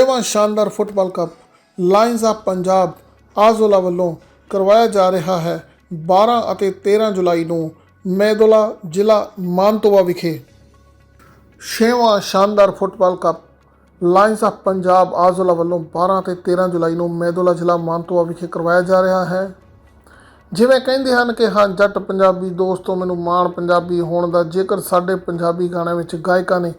ਛੇਵਾਂ ਸ਼ਾਨਦਾਰ football cup lions of Punjab Asola ਵੱਲੋਂ ਕਰਵਾਇਆ ਜਾ ਰਿਹਾ ਹੈ। 12 ਅਤੇ 13 ਜੁਲਾਈ ਨੂੰ ਮੈਦੋਲਾ ਜ਼ਿਲ੍ਹਾ ਮਾਨਤੋਵਾ ਵਿਖੇ ਛੇਵਾਂ ਸ਼ਾਨਦਾਰ football cup lions of Punjab Asola ਵੱਲੋਂ 12 ਅਤੇ 13 ਜੁਲਾਈ ਨੂੰ ਮੈਦੋਲਾ ਜ਼ਿਲ੍ਹਾ ਮਾਨਤੋਵਾ ਵਿਖੇ ਕਰਵਾਇਆ ਜਾ ਰਿਹਾ ਹੈ। ਜਿਵੇਂ ਕਹਿੰਦੇ ਹਨ ਕਿ ਹਾਂ, ਜੱਟ ਪੰਜਾਬੀ ਦੋਸਤੋ, ਮੈਨੂੰ ਮਾਣ ਪੰਜਾਬੀ ਹੋਣ ਦਾ ਜੇਕਰ ਸਾਡੇ ਪੰਜਾਬੀ ਗਾਣਿਆਂ ਵਿੱਚ ਗਾਇਕਾਂ ਨੇ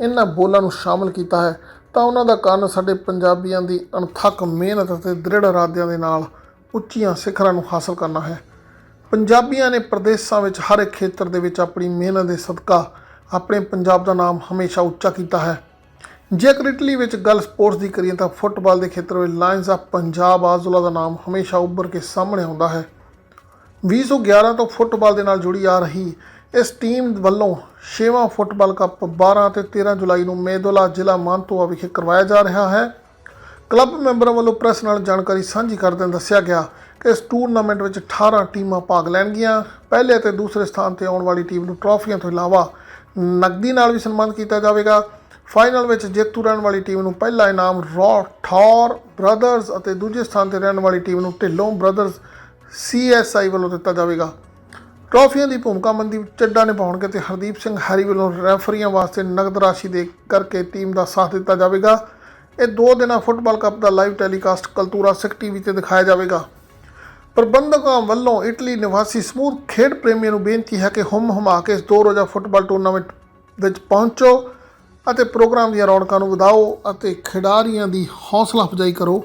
ਇਹਨਾਂ ਬੋਲਾਂ ਨੂੰ ਸ਼ਾਮਲ ਕੀਤਾ ਹੈ ਤਾਂ ਉਹਨਾਂ ਦਾ ਕੰਨ ਸਾਡੇ ਪੰਜਾਬੀਆਂ ਦੀ ਅਣਥੱਕ ਮਿਹਨਤ ਅਤੇ ਦ੍ਰਿੜ ਇਰਾਦਿਆਂ ਦੇ ਨਾਲ ਉੱਚੀਆਂ ਸਿਖਰਾਂ ਨੂੰ ਹਾਸਲ ਕਰਨਾ ਹੈ। ਪੰਜਾਬੀਆਂ ਨੇ ਪ੍ਰਦੇਸ਼ਾਂ ਵਿੱਚ ਹਰ ਇੱਕ ਖੇਤਰ ਦੇ ਵਿੱਚ ਆਪਣੀ ਮਿਹਨਤ ਦੇ ਸਦਕਾ ਆਪਣੇ ਪੰਜਾਬ ਦਾ ਨਾਮ ਹਮੇਸ਼ਾ ਉੱਚਾ ਕੀਤਾ ਹੈ। ਜੇਕਰ ਇਟਲੀ ਵਿੱਚ ਗੱਲ ਸਪੋਰਟਸ ਦੀ ਕਰੀਏ ਤਾਂ ਫੁੱਟਬਾਲ ਦੇ ਖੇਤਰ ਵਿੱਚ ਲਾਇਨਸ ਆਫ ਪੰਜਾਬ ਆਜ਼ੁਲਾ ਦਾ ਨਾਮ ਹਮੇਸ਼ਾ ਉੱਭਰ ਕੇ ਸਾਹਮਣੇ ਆਉਂਦਾ ਹੈ। 2011 ਤੋਂ ਫੁੱਟਬਾਲ ਦੇ ਨਾਲ ਜੁੜੀ ਆ ਰਹੀ ਇਸ ਟੀਮ ਵੱਲੋਂ 6ਵਾਂ ਫੁੱਟਬਾਲ ਕੱਪ 12 ਅਤੇ 13 ਜੁਲਾਈ ਨੂੰ ਮੇਦੋਲਾ ਜ਼ਿਲ੍ਹਾ ਮਾਨਤੋਆ ਵਿਖੇ ਕਰਵਾਇਆ ਜਾ ਰਿਹਾ ਹੈ। ਕਲੱਬ ਮੈਂਬਰਾਂ ਵੱਲੋਂ ਪ੍ਰੈਸ ਨਾਲ ਜਾਣਕਾਰੀ ਸਾਂਝੀ ਕਰਦਿਆਂ ਦੱਸਿਆ ਗਿਆ ਕਿ ਇਸ ਟੂਰਨਾਮੈਂਟ ਵਿੱਚ 18 ਟੀਮਾਂ ਭਾਗ ਲੈਣਗੀਆਂ। ਪਹਿਲੇ ਅਤੇ ਦੂਸਰੇ ਸਥਾਨ ਤੇ ਆਉਣ ਵਾਲੀ ਟੀਮ ਨੂੰ ਟਰਾਫੀਆਂ ਤੋਂ ਇਲਾਵਾ ਨਕਦੀ ਨਾਲ ਵੀ ਸਨਮਾਨਿਤ ਕੀਤਾ ਜਾਵੇਗਾ। ਫਾਈਨਲ ਵਿੱਚ ਜੇਤੂ ਰਹਿਣ ਵਾਲੀ ਟੀਮ ਨੂੰ ਪਹਿਲਾ ਇਨਾਮ ਰੌ ਠੌਰ ਬ੍ਰਦਰਜ਼ ਅਤੇ ਦੂਜੇ ਸਥਾਨ ਤੇ ਰਹਿਣ ਵਾਲੀ ਟੀਮ ਨੂੰ ਢਿੱਲੋਂ ਬ੍ਰਦਰਜ਼ ਸੀਐਸਆਈ ਵੱਲੋਂ ਦਿੱਤਾ ਜਾਵੇਗਾ। ਟਰਾਫੀਆਂ ਦੀ ਭੂਮਿਕਾ ਮਨਦੀਪ ਚੱਡਾ ਨਿਭਾਉਣਗੇ ਤੇ ਹਰਦੀਪ ਸਿੰਘ ਹੈਰੀ ਵੱਲੋਂ ਰੈਫਰੀਆਂ ਵਾਸਤੇ ਨਗਦ ਰਾਸ਼ੀ ਦੇ ਕਰਕੇ ਟੀਮ ਦਾ ਸਾਥ ਦਿੱਤਾ ਜਾਵੇਗਾ। ਇਹ ਦੋ ਦਿਨਾਂ ਫੁੱਟਬਾਲ ਕੱਪ ਦਾ live telecast Cultura Sikh TV ਤੇ ਦਿਖਾਇਆ ਜਾਵੇਗਾ। ਪ੍ਰਬੰਧਕਾਂ ਵੱਲੋਂ ਇਟਲੀ ਨਿਵਾਸੀ ਸਮੂਹ ਖੇਡ ਪ੍ਰੇਮੀਆਂ ਨੂੰ ਬੇਨਤੀ ਹੈ ਕਿ ਹੁਮ ਹੁਮਾ ਕੇ ਇਸ ਦੋ ਰੋਜ਼ਾ ਫੁੱਟਬਾਲ ਟੂਰਨਾਮੈਂਟ ਵਿੱਚ ਪਹੁੰਚੋ ਅਤੇ ਪ੍ਰੋਗਰਾਮ ਦੀਆਂ ਰੌਣਕਾਂ ਨੂੰ ਵਧਾਓ ਅਤੇ ਖਿਡਾਰੀਆਂ ਦੀ ਹੌਸਲਾ ਅਫਜ਼ਾਈ ਕਰੋ।